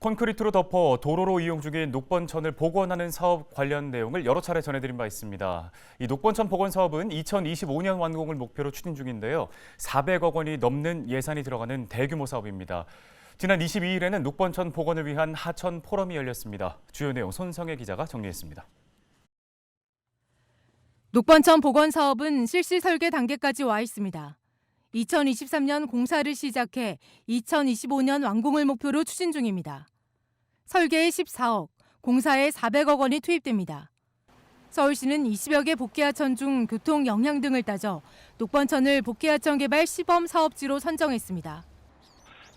콘크리트로 덮어 도로로 이용 중인 녹번천을 복원하는 사업 관련 내용을 여러 차례 전해드린 바 있습니다. 이 녹번천 복원 사업은 2025년 완공을 목표로 추진 중인데요. 400억 원이 넘는 예산이 들어가는 대규모 사업입니다. 지난 22일에는 녹번천 복원을 위한 하천 포럼이 열렸습니다. 주요 내용 손성혜 기자가 정리했습니다. 녹번천 복원 사업은 실시 설계 단계까지 와 있습니다. 2023년 공사를 시작해 2025년 완공을 목표로 추진 중입니다. 설계에 14억, 공사에 400억 원이 투입됩니다. 서울시는 20여 개 복귀하천 중 교통 영향 등을 따져 녹번천을 복귀하천 개발 시범 사업지로 선정했습니다.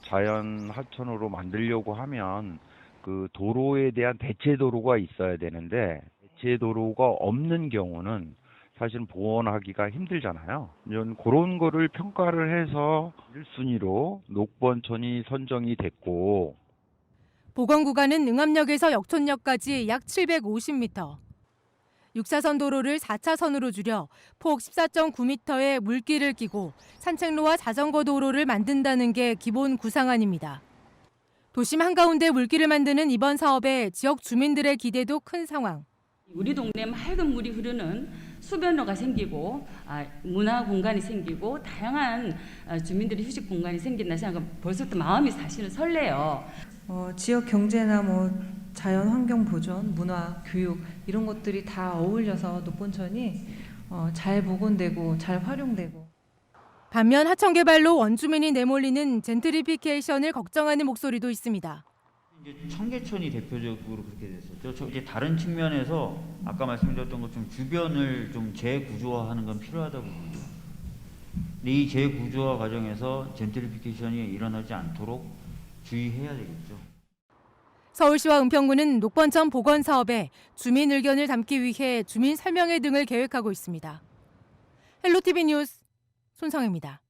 자연 하천으로 만들려고 하면 그 도로에 대한 대체 도로가 있어야 되는데 대체 도로가 없는 경우는 사실은 보원하기가 힘들잖아요. 이런 그런 거를 평가를 해서 1순위로 녹번천이 선정이 됐고 복원 구간은 응암역에서 역촌역까지 약 750m. 6차선 도로를 4차선으로 줄여 폭 14.9m의 물길을 끼고 산책로와 자전거 도로를 만든다는 게 기본 구상안입니다. 도심 한가운데 물길을 만드는 이번 사업에 지역 주민들의 기대도 큰 상황. 우리 동네 맑은 물이 흐르는 수변로가 생기고 아, 문화 공간이 생기고 다양한 아, 주민들의 휴식 공간이 생긴다 생각하면 벌써부터 마음이 사실은 설레요. 어, 지역 경제나 뭐 자연 환경 보존, 문화, 교육 이런 것들이 다 어울려서 녹본천이 어, 잘 복원되고 잘 활용되고 반면 하천 개발로 원주민이 내몰리는 젠트리피케이션을 걱정하는 목소리도 있습니다. 이제 청계천이 대표적으로 그렇게 됐었죠. 저 이제 다른 측면에서 아까 말씀드렸던 것처럼 주변을 좀 재구조화하는 건 필요하다고 봅니다. 근데 이 재구조화 과정에서 젠트리피케이션이 일어나지 않도록 주의해야 되겠죠. 서울시와 은평구는 녹번천 복원 사업에 주민 의견을 담기 위해 주민 설명회 등을 계획하고 있습니다. 헬로티비 뉴스 손성입니다.